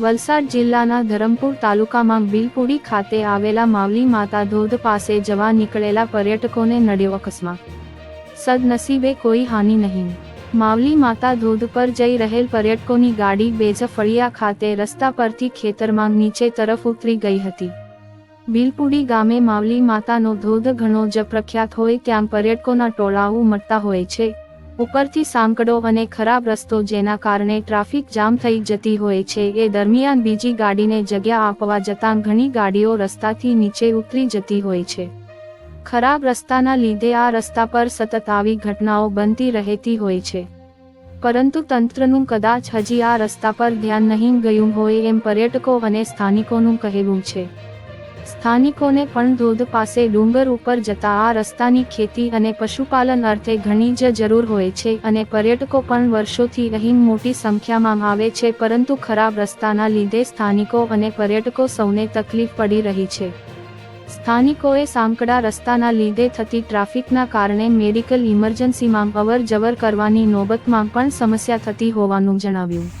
વલસાડ જિલ્લાના ધરમપુર તાલુકામાં બિલપુડી ખાતે આવેલા માવલી માતા ધોધ પાસે જવા નીકળેલા પર્યટકોને નડ્યો અકસ્માત. સદનસીબે કોઈ હાનિ નહીં. માવલી માતા ધોધ પર જઈ રહેલ પર્યટકોની ગાડી બેજફળિયા ખાતે રસ્તા પરથી ખેતરમાં નીચે તરફ ઉતરી ગઈ હતી. બિલપુડી ગામે માવલી માતાનો ધોધ ઘણો જ પ્રખ્યાત હોય ત્યાં પર્યટકોના ટોળાઓ મળતા હોય છે. ઉપરથી સાંકડો અને ખરાબ રસ્તો જેના કારણે ટ્રાફિક જામ થઈ જતી હોય છે, એ દરમિયાન બીજી ગાડીને જગ્યા આપવા જતાં ઘણી ગાડીઓ રસ્તાથી નીચે ઉતરી જતી હોય છે. ખરાબ રસ્તાના લીધે આ રસ્તા પર સતત આવી ઘટનાઓ બનતી રહેતી હોય છે. પરંતુ તંત્રનું કદાચ હજી આ રસ્તા પર ધ્યાન નહીં ગયું હોય એમ પર્યટકો અને સ્થાનિકોનું કહેવું છે. સ્થાનિકોને પણ ધોધ પાસે ડુંગર ઉપર જતા આ રસ્તાની ખેતી અને પશુપાલન અર્થે ઘણી જ જરૂર હોય છે અને પર્યટકો પણ વર્ષોથી અહીં મોટી સંખ્યામાં આવે છે પરંતુ ખરાબ રસ્તાના લીધે સ્થાનિકો અને પર્યટકો સૌને તકલીફ પડી રહી છે. સ્થાનિકોએ સાંકડા રસ્તાના લીધે થતી ટ્રાફિકના કારણે મેડિકલ ઇમરજન્સીમાં અવર જવર કરવાની નોબતમાં પણ સમસ્યા થતી હોવાનું જણાવ્યું.